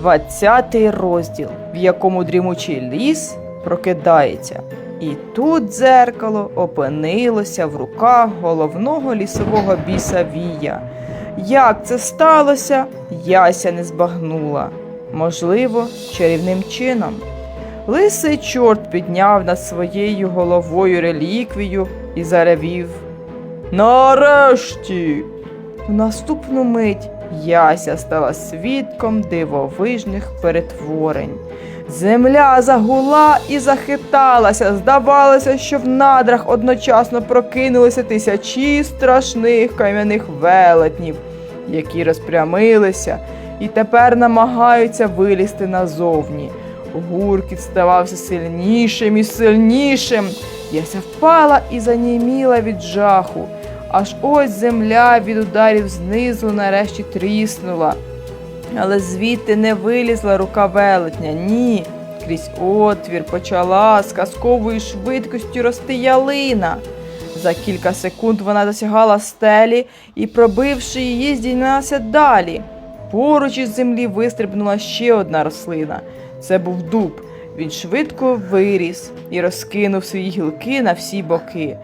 Двадцятий розділ, в якому дрімучий ліс прокидається. І тут дзеркало опинилося в руках головного лісового біса Вія. Як це сталося, Яся не збагнула. Можливо, чарівним чином. Лисий чорт підняв над своєю головою реліквію і заревів. Нарешті! В наступну мить Яся стала свідком дивовижних перетворень. Земля загула і захиталася. Здавалося, що в надрах одночасно прокинулися тисячі страшних кам'яних велетнів, які розпрямилися і тепер намагаються вилізти назовні. Гуркіт ставався сильнішим і сильнішим. Яся впала і заніміла від жаху. Аж ось земля від ударів знизу нарешті тріснула. Але звідти не вилізла рука велетня. Ні. Крізь отвір почала з казковою швидкістю рости ялина. За кілька секунд вона досягала стелі і, пробивши її, здійнялася далі. Поруч із землі вистрибнула ще одна рослина. Це був дуб. Він швидко виріс і розкинув свої гілки на всі боки.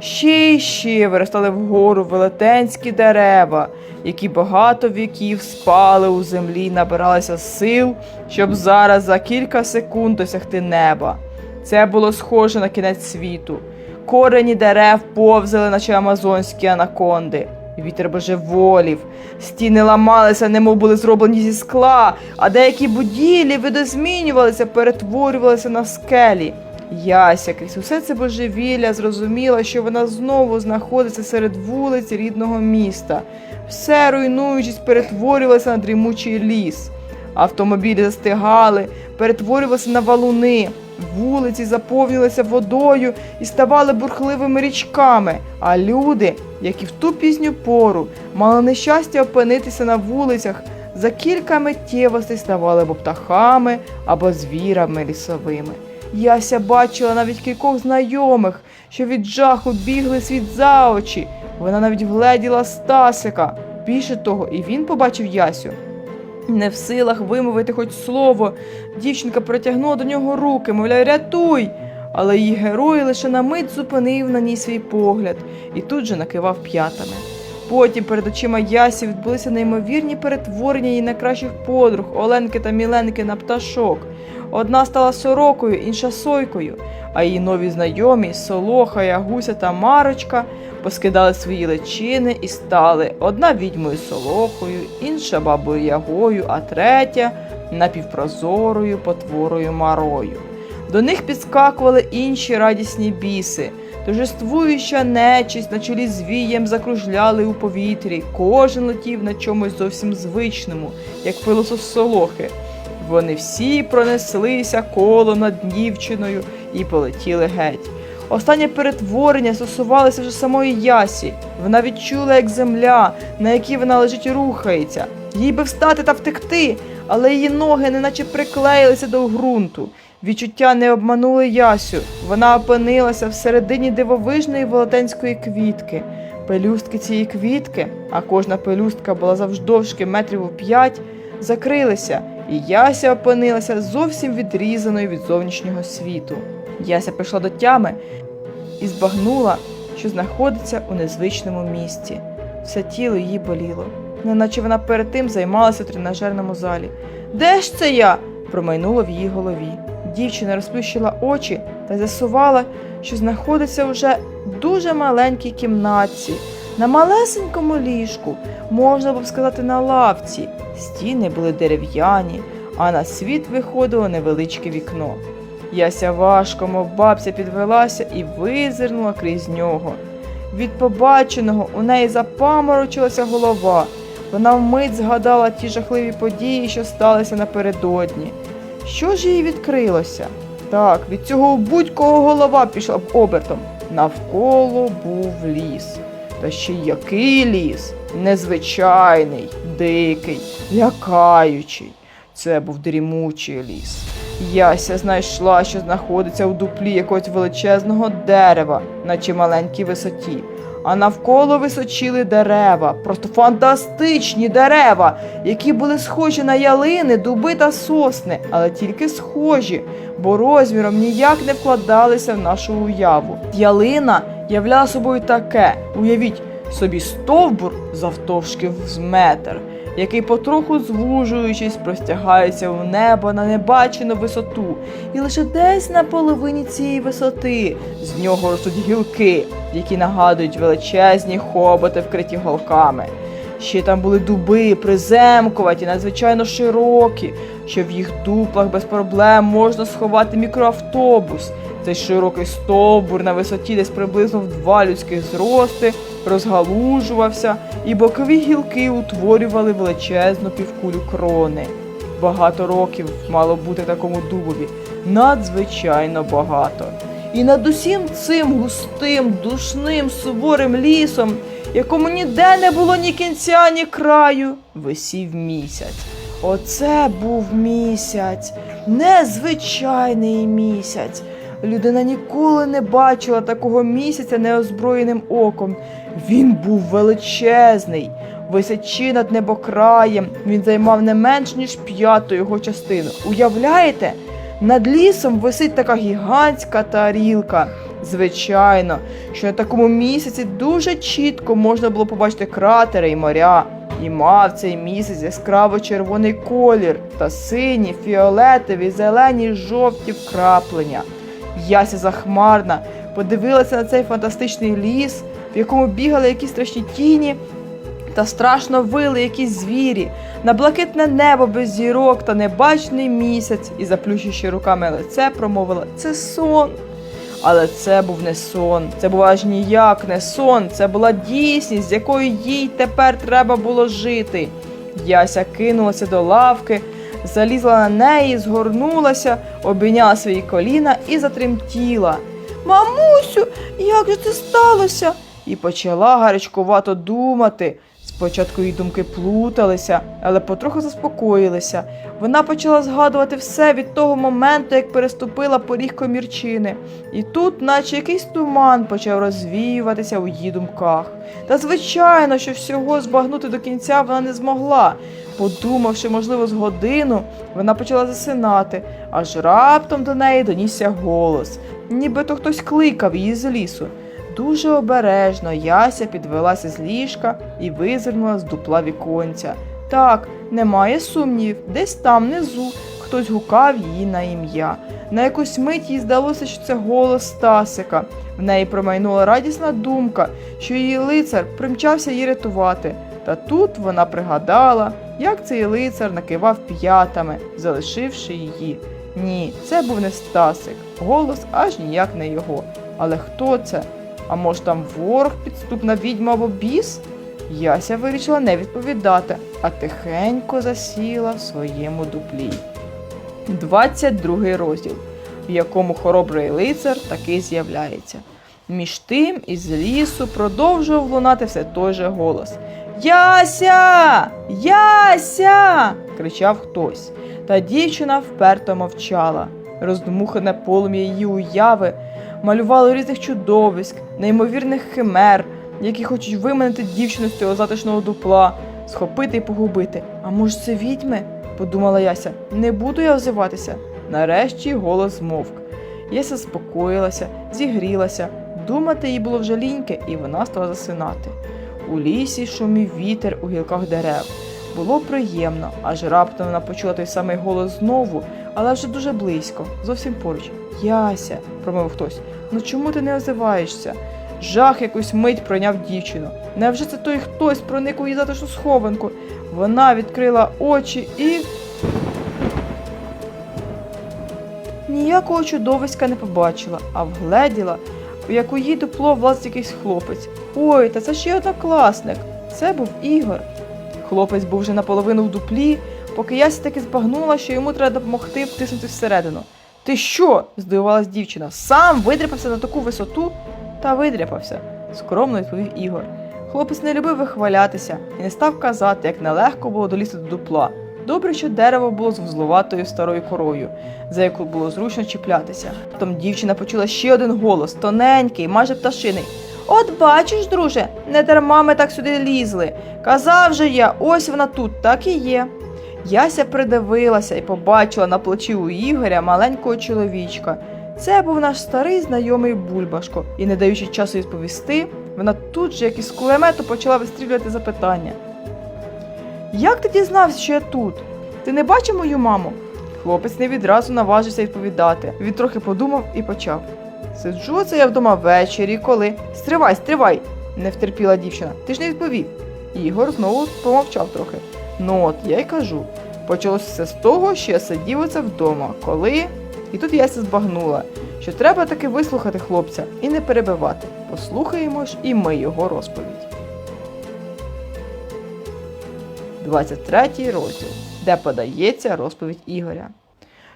Ще й ще виростали вгору велетенські дерева, які багато віків спали у землі і набиралися сил, щоб зараз за кілька секунд досягти неба. Це було схоже на кінець світу. Корені дерев повзали, наче амазонські анаконди. Вітер божеволів, стіни ламалися, немов були зроблені зі скла, а деякі будівлі видозмінювалися, перетворювалися на скелі. Яся крізь усе це божевілля зрозуміла, що вона знову знаходиться серед вулиць рідного міста. Все руйнуючись, перетворювалося на дрімучий ліс. Автомобілі застигали, перетворювалися на валуни. Вулиці заповнилися водою і ставали бурхливими річками, а люди, як і в ту пізню пору, мали нещастя опинитися на вулицях, за кілька миттєвостей ставали або птахами, або звірами лісовими. Яся бачила навіть кількох знайомих, що від жаху бігли світ за очі. Вона навіть вгледіла Стасика. Більше того, і він побачив Ясю. Не в силах вимовити хоч слово, дівчинка протягнула до нього руки, мовляв, рятуй. Але її герой лише на мить зупинив на ній свій погляд і тут же накивав п'ятами. Потім перед очима Ясі відбулися неймовірні перетворення її найкращих подруг Оленки та Міленки на пташок. Одна стала сорокою, інша сойкою, а її нові знайомі Солоха, Ягуся та Марочка поскидали свої личини і стали одна відьмою Солохою, інша бабою Ягою, а третя напівпрозорою потворою Марою. До них підскакували інші радісні біси. Торжествуюча нечисть на чолі з вієм закружляли у повітрі. Кожен летів на чомусь зовсім звичному, як пилосос солохи. Вони всі пронеслися коло над дівчиною і полетіли геть. Останнє перетворення стосувалося вже самої Ясі. Вона відчула, як земля, на якій вона лежить, рухається. Їй би встати та втекти, але її ноги неначе приклеїлися до ґрунту. Відчуття не обманули Ясю. Вона опинилася всередині дивовижної велетенської квітки. Пелюстки цієї квітки, а кожна пелюстка була завждовжки метрів у п'ять, закрилися, і Яся опинилася зовсім відрізаною від зовнішнього світу. Яся прийшла до тями і збагнула, що знаходиться у незвичному місці. Все тіло її боліло, неначе вона перед тим займалася в тренажерному залі. Де ж це я? промайнуло в її голові. Дівчина розплющила очі та з'ясувала, що знаходиться вже в дуже маленькій кімнатці, на малесенькому ліжку, можна б сказати, на лавці. Стіни були дерев'яні, а на світ виходило невеличке вікно. Яся важко, мов бабця, підвелася і визирнула крізь нього. Від побаченого у неї запаморочилася голова. Вона вмить згадала ті жахливі події, що сталися напередодні. Що ж їй відкрилося? Так, від цього будь-кого голова пішла б обертом. Навколо був ліс. Та ще й який ліс? Незвичайний, дикий, лякаючий. Це був дрімучий ліс. Яся знайшла, що знаходиться у дуплі якогось величезного дерева на чималенькій висоті. а навколо височили дерева, просто фантастичні дерева, які були схожі на ялини, дуби та сосни, але тільки схожі, бо розміром ніяк не вкладалися в нашу уяву. Ялина являла собою таке: уявіть собі стовбур завтовшки з метр, який потроху звужуючись, простягається в небо на небачену висоту, і лише десь на половині цієї висоти з нього ростуть гілки, які нагадують величезні хоботи, вкриті голками. Ще там були дуби, приземкуваті, надзвичайно широкі, що в їх дуплах без проблем можна сховати мікроавтобус. Цей широкий стовбур на висоті десь приблизно в два людських зрости розгалужувався, і бокові гілки утворювали величезну півкулю крони. Багато років мало бути такому дубові, надзвичайно багато. І над усім цим густим, душним, суворим лісом, якому ніде не було ні кінця, ні краю, висів місяць. Оце був місяць, незвичайний місяць. Людина ніколи не бачила такого місяця неозброєним оком. Він був величезний. Висячи над небокраєм, він займав не менш ніж п'яту його частину. Уявляєте? Над лісом висить така гігантська тарілка. Звичайно, що на такому місяці дуже чітко можна було побачити кратери і моря. І мав цей місяць яскраво червоний колір та сині, фіолетові, зелені, жовті вкраплення. Яся захмарна подивилася на цей фантастичний ліс, в якому бігали якісь страшні тіні та страшно вили якісь звірі, на блакитне небо без зірок та небачний місяць, і, заплющивши руками лице, промовила це сон. Але це був не сон, це був аж ніяк не сон, це була дійсність, з якою їй тепер треба було жити. Яся кинулася до лавки, залізла на неї, згорнулася, обійняла свої коліна і затремтіла. Мамусю, як же це сталося? І почала гарячкувато думати. Спочатку її думки плуталися, але потроху заспокоїлися. Вона почала згадувати все від того моменту, як переступила поріг комірчини. І тут, наче якийсь туман, почав розвіюватися у її думках. Та звичайно, що всього збагнути до кінця вона не змогла. Подумавши, можливо, з годину, вона почала засинати, аж раптом до неї донісся голос, нібито хтось кликав її з лісу. Дуже обережно Яся підвелася з ліжка і визирнула з дупла віконця. Так, немає сумнівів, десь там внизу хтось гукав її на ім'я. На якусь мить їй здалося, що це голос Стасика. В неї промайнула радісна думка, що її лицар примчався її рятувати. Та тут вона пригадала, як цей лицар накивав п'ятами, залишивши її. Ні, це був не Стасик, голос аж ніяк не його. Але хто це? А може там ворог, підступна відьма або біс? Яся вирішила не відповідати, а тихенько засіла в своєму дуплі. 22 розділ, в якому хоробрий лицар таки з'являється. Між тим із лісу продовжував лунати все той же голос. Яся! Яся! кричав хтось. Та дівчина вперто мовчала. Роздмухане полум'я її уяви малювало різних чудовиськ, неймовірних химер, які хочуть виманити дівчину з цього затишного дупла, схопити і погубити. А може, це відьми? подумала Яся. Не буду я озиватися. Нарешті голос змовк. Яся спокоїлася, зігрілася. Думати їй було вже ліньки, і вона стала засинати. У лісі шумів вітер у гілках дерев. Було приємно, аж раптом вона почула той самий голос знову, але вже дуже близько, зовсім поруч. Яся, промовив хтось, ну чому ти не озиваєшся? Жах якусь мить пройняв дівчину. Невже це той хтось проник у її затишну схованку? Вона відкрила очі і. Ніякого чудовиська не побачила, а вгледіла, у її дупло влазить якийсь хлопець. Ой, та це ще однокласник. Це був Ігор. Хлопець був вже наполовину в дуплі, поки Яся таки збагнула, що йому треба допомогти втиснути всередину. Ти що? здивувалась дівчина. Сам видряпався на таку висоту? Та видряпався, скромно відповів Ігор. Хлопець не любив вихвалятися і не став казати, як нелегко було долізти до дупла. Добре, що дерево було з вузловатою старою корою, за яку було зручно чіплятися. Потім дівчина почула ще один голос, тоненький, майже пташиний. От бачиш, друже, не дарма ми так сюди лізли. Казав же я, ось вона тут, так і є. Яся придивилася і побачила на плечі у Ігоря маленького чоловічка. Це був наш старий знайомий Бульбашко, і, не даючи часу відповісти, вона тут же, як із кулемету, почала вистрілювати запитання. Як ти дізнався, що я тут? Ти не бачив мою маму? Хлопець не відразу наважився відповідати. Він трохи подумав і почав. Сиджу це я вдома ввечері, коли. Стривай, стривай, не втерпіла дівчина. Ти ж не відповів. Ігор знову помовчав трохи. Ну от, я й кажу. Почалося все з того, що я сидів оце вдома, коли. І тут Яся збагнула, що треба таки вислухати хлопця і не перебивати. Послухаємо ж і ми його розповідь. 23 розділ, де подається розповідь Ігоря.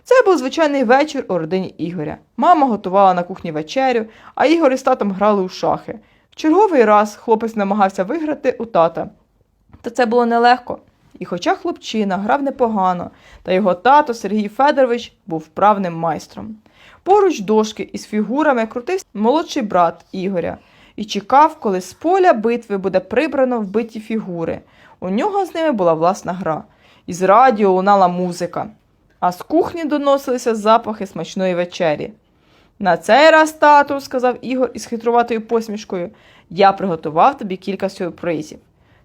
Це був звичайний вечір у родині Ігоря. Мама готувала на кухні вечерю, а Ігор із татом грали у шахи. В черговий раз хлопець намагався виграти у тата. Та це було нелегко. І хоча хлопчина грав непогано, та його тато Сергій Федорович був вправним майстром. Поруч дошки із фігурами крутився молодший брат Ігоря і чекав, коли з поля битви буде прибрано вбиті фігури. У нього з ними була власна гра. Із радіо лунала музика, а з кухні доносилися запахи смачної вечері. На цей раз, тату, сказав Ігор із хитруватою посмішкою, я приготував тобі кілька сюрпризів.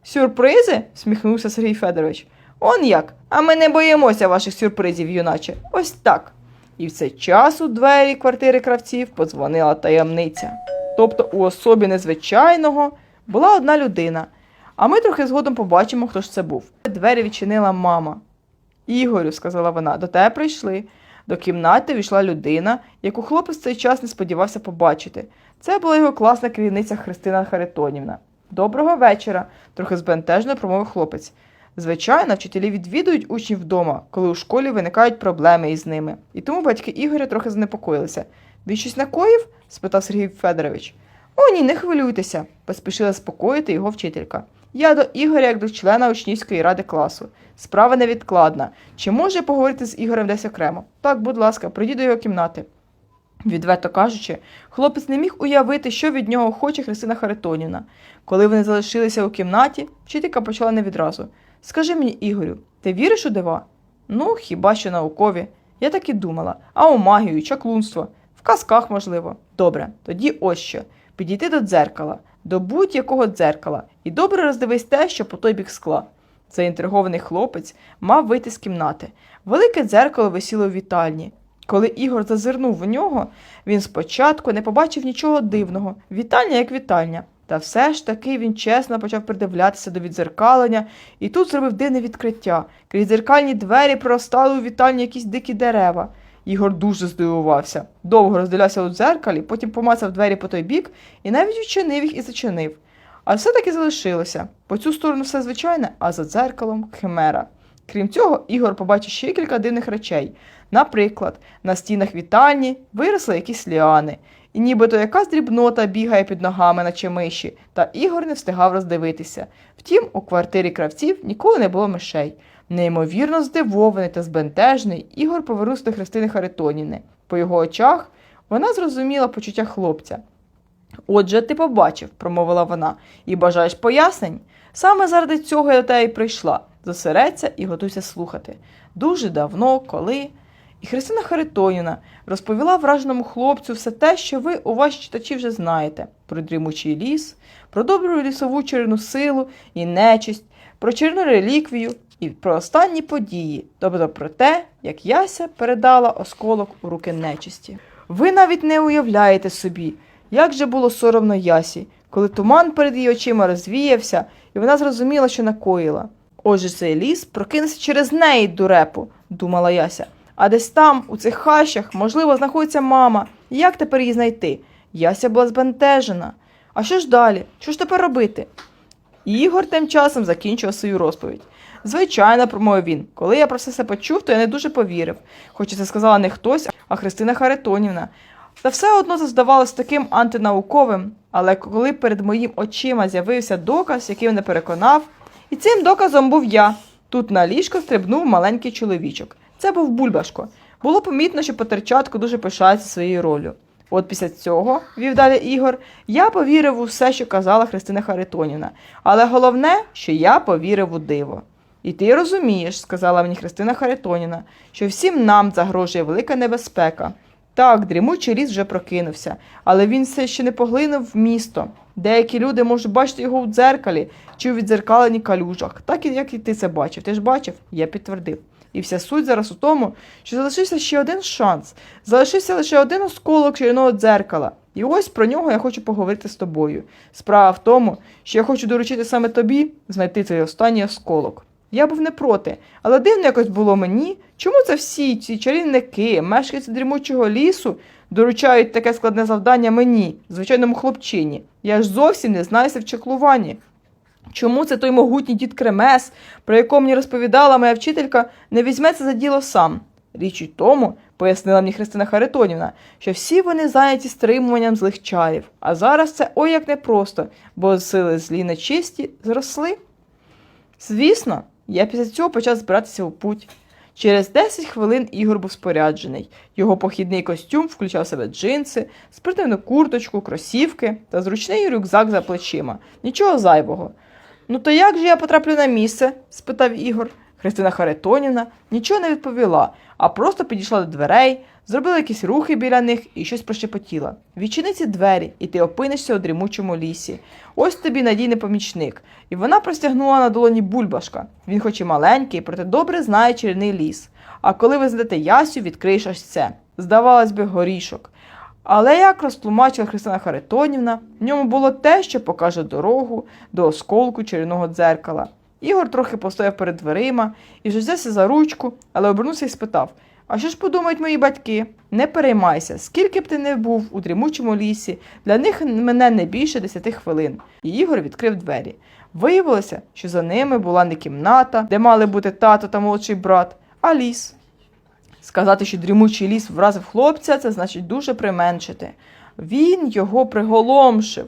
Сюрпризи? всміхнувся Сергій Федорович. Он як? А ми не боїмося ваших сюрпризів, юначе. Ось так. І в цей час у двері квартири кравців подзвонила таємниця. Тобто у особі незвичайного була одна людина, а ми трохи згодом побачимо, хто ж це був. Двері відчинила мама. Ігорю, сказала вона, до тебе прийшли. До кімнати війшла людина, яку хлопець цей час не сподівався побачити. Це була його класна керівниця Христина Харитонівна. Доброго вечора, трохи збентежно промовив хлопець. Звичайно, вчителі відвідують учнів вдома, коли у школі виникають проблеми із ними. І тому батьки Ігоря трохи занепокоїлися. Він щось накоїв? спитав Сергій Федорович. О, ні, не хвилюйтеся, поспішила спокоїти його вчителька. Я до Ігоря як до члена учнівської ради класу. Справа невідкладна. Чи може поговорити з Ігорем десь окремо? Так, будь ласка, прийдіть до його кімнати. Відверто кажучи, хлопець не міг уявити, що від нього хоче Христина Харитонівна. Коли вони залишилися у кімнаті, вчителька почала не відразу. Скажи мені, Ігорю, ти віриш у дива? Ну, хіба що наукові. Я так і думала. А у магію, чаклунство. В казках, можливо. Добре, тоді ось що. Підійти до дзеркала, до будь-якого дзеркала, і добре роздивись те, що по той бік скла. Заінтригований хлопець мав вийти з кімнати. Велике дзеркало висіло в вітальні. Коли Ігор зазирнув в нього, він спочатку не побачив нічого дивного, вітальня як вітальня. Та все ж таки він чесно почав придивлятися до відзеркалення і тут зробив дивне відкриття. Крізь дзеркальні двері проростали у вітальні якісь дикі дерева. Ігор дуже здивувався. Довго роздивлявся у дзеркалі, потім помацав двері по той бік і навіть відчинив їх і зачинив. А все таки залишилося. По цю сторону все звичайне, а за дзеркалом химера. Крім цього, Ігор побачив ще кілька дивних речей. Наприклад, на стінах вітальні виросли якісь ліани, і нібито якась дрібнота бігає під ногами, наче миші, та Ігор не встигав роздивитися. Втім, у квартирі кравців ніколи не було мишей. Неймовірно здивований та збентежений, Ігор повернувся до Христини Харитонівни. По його очах вона зрозуміла почуття хлопця. Отже, ти побачив, промовила вона, і бажаєш пояснень? Саме заради цього я до тебе й прийшла. Зосередься і готуйся слухати. Дуже давно, коли. І Христина Харитонівна розповіла враженому хлопцю все те, що ви у вас читачі вже знаєте: про дрімучий ліс, про добру лісову чарівну силу і нечисть, про чарівну реліквію і про останні події, тобто про те, як Яся передала осколок у руки нечисті. Ви навіть не уявляєте собі, як же було соромно Ясі, коли туман перед її очима розвіявся, і вона зрозуміла, що накоїла. Отже, цей ліс прокинувся через неї, дурепу, думала Яся. А десь там, у цих хащах, можливо, знаходиться мама. Як тепер її знайти? Яся була збентежена. А що ж далі? Що ж тепер робити? Ігор тим часом закінчував свою розповідь. Звичайно, промовив він. Коли я про все це почув, то я не дуже повірив. Хоча це сказала не хтось, а Христина Харитонівна. Та все одно це здавалось таким антинауковим, але коли перед моїм очима з'явився доказ, який мене переконав, і цим доказом був я. Тут на ліжко стрибнув маленький чоловічок. Це був бульбашко. Було помітно, що Петерчатко дуже пишається своєю ролью. От після цього, вів далі Ігор, я повірив у все, що казала Христина Харитонівна. Але головне, що я повірив у диво. І ти розумієш, сказала мені Христина Харитоніна, що всім нам загрожує велика небезпека. Так, дрімучий ліс вже прокинувся, але він все ще не поглинув місто. Деякі люди можуть бачити його у дзеркалі чи у відзеркаленні калюжах, так як і ти це бачив. Ти ж бачив? Я підтвердив. І вся суть зараз у тому, що залишився ще один шанс. Залишився лише один осколок чарівного дзеркала. І ось про нього я хочу поговорити з тобою. Справа в тому, що я хочу доручити саме тобі знайти цей останній осколок. Я був не проти, але дивно якось було мені, чому це всі ці чарівники, мешканці дрімучого лісу доручають таке складне завдання мені, звичайному хлопчині. Я ж зовсім не знаюся в чеклуванні. Чому це той могутній дід Кремес, про якого мені розповідала моя вчителька, не візьметься за діло сам? Річ у тому, пояснила мені Христина Харитонівна, що всі вони зайняті стримуванням злих чарів, а зараз це ой як непросто, бо сили злі нечисті зросли. Звісно, я після цього почав збиратися у путь. Через 10 хвилин Ігор був споряджений. Його похідний костюм включав в себе джинси, спортивну курточку, кросівки та зручний рюкзак за плечима. Нічого зайвого. Ну то як же я потраплю на місце? спитав Ігор. Христина Харитонівна нічого не відповіла, а просто підійшла до дверей, зробила якісь рухи біля них і щось прощепотіла. Відчини ці двері, і ти опинишся у дрімучому лісі. Ось тобі надійний помічник. І вона простягнула на долоні бульбашка. Він хоч і маленький, проте добре знає чарівний ліс. А коли ви знайдете Ясю, відкриєш ось це. Здавалось би, горішок. Але як розтлумачила Христина Харитонівна, в ньому було те, що покаже дорогу до осколку чарівного дзеркала. Ігор трохи постояв перед дверима і вже взявся за ручку, але обернувся і спитав: А що ж подумають мої батьки? Не переймайся, скільки б ти не був у дрімучому лісі, для них мене не більше десяти хвилин. І Ігор відкрив двері. Виявилося, що за ними була не кімната, де мали бути тато та молодший брат, а ліс. Сказати, що дрімучий ліс вразив хлопця, це значить дуже применшити. Він його приголомшив.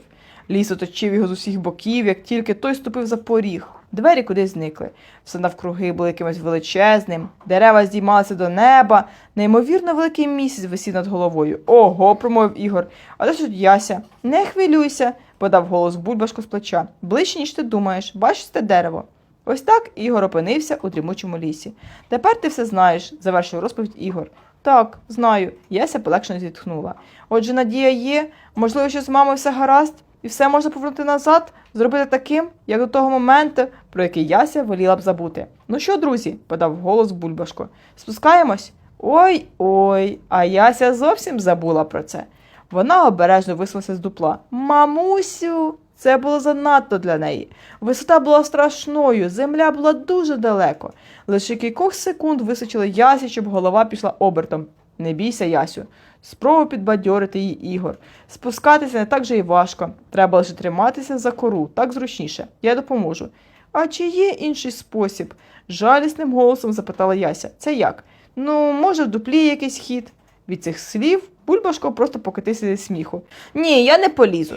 Ліс оточив його з усіх боків, як тільки той ступив за поріг. Двері кудись зникли. Все навкруги було якимось величезним, дерева здіймалися до неба, неймовірно великий місяць висів над головою. Ого, промовив Ігор. А де тут Яся? Не хвилюйся, подав голос Бульбашко з плеча. Ближче, ніж ти думаєш, бачиш те дерево. Ось так Ігор опинився у дрімучому лісі. Тепер ти все знаєш, завершив розповідь Ігор. Так, знаю, Яся полегшено зітхнула. Отже, надія є, можливо, що з мамою все гаразд, і все можна повернути назад, зробити таким, як до того моменту, про який Яся воліла б забути. Ну що, друзі, подав голос Бульбашко. Спускаємось? Ой ой, а Яся зовсім забула про це. Вона обережно висунулася з дупла. Мамусю, це було занадто для неї. Висота була страшною, земля була дуже далеко. Лише кількох секунд височило Ясі, щоб голова пішла обертом. Не бійся, Ясю. Спробуй підбадьорити її Ігор. Спускатися не так же і важко. Треба лише триматися за кору, так зручніше. Я допоможу. А чи є інший спосіб? жалісним голосом запитала Яся. Це як? Ну, може, в дуплі якийсь хід. Від цих слів Бульбашко просто покотився зі сміху. Ні, я не полізу.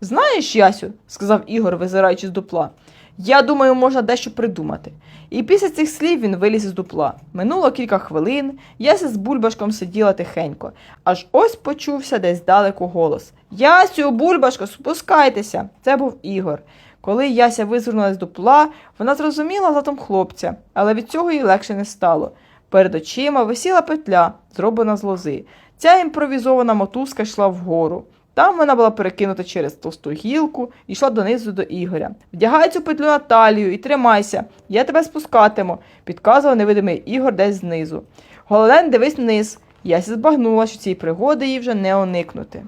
Знаєш, Ясю, сказав Ігор, визираючи з дупла, я думаю, можна дещо придумати. І після цих слів він виліз із дупла. Минуло кілька хвилин, Яся з бульбашком сиділа тихенько, аж ось почувся десь далеко голос. Ясю, бульбашко, спускайтеся. Це був Ігор. Коли Яся визирнула з дупла, вона зрозуміла затом хлопця, але від цього їй легше не стало. Перед очима висіла петля, зроблена з лози. Ця імпровізована мотузка йшла вгору. Там вона була перекинута через товсту гілку і йшла донизу до Ігоря. Вдягай цю петлю на талію і тримайся, я тебе спускатиму, підказував невидимий Ігор десь знизу. Головне, дивись вниз. Яся збагнула, що цієї пригоди їй вже не уникнути.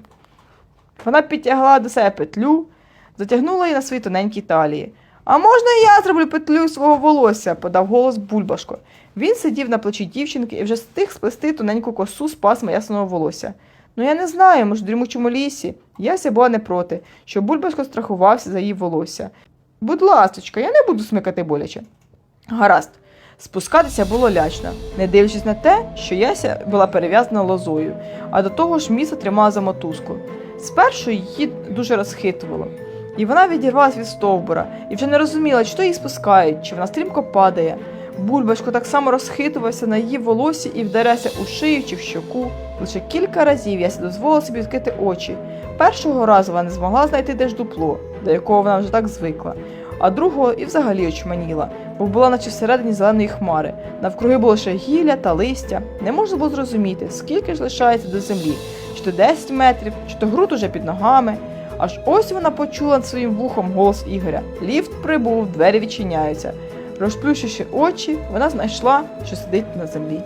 Вона підтягла до себе петлю, затягнула її на свої тоненькі талії. А можна я зроблю петлю свого волосся? подав голос Бульбашко. Він сидів на плечі дівчинки і вже встиг сплести тоненьку косу з пасма ясного волосся. Ну я не знаю, може, в дрімучому лісі. Яся була не проти, що Бульбашко страхувався за її волосся. Будь ласочка, я не буду смикати боляче. Гаразд. Спускатися було лячно, не дивлячись на те, що Яся була перев'язана лозою, а до того ж міцно тримала за мотузку. Спершу її дуже розхитувало, і вона відірвалась від стовбура і вже не розуміла, чи то її спускають, чи вона стрімко падає. Бульбашко так само розхитувався на її волосі і вдарився у шию чи в щоку. Лише кілька разів Яся дозволила собі відкрити очі. Першого разу вона не змогла знайти де ж дупло, до якого вона вже так звикла, а другого і взагалі очманіла, бо була наче всередині зеленої хмари. Навкруги було лише гілля та листя. Не можна було зрозуміти, скільки ж лишається до землі, чи то 10 метрів, чи то груд уже під ногами. Аж ось вона почула своїм вухом голос Ігоря. Ліфт прибув, двері відчиняються. Розплющивши очі, вона знайшла, що сидить на землі.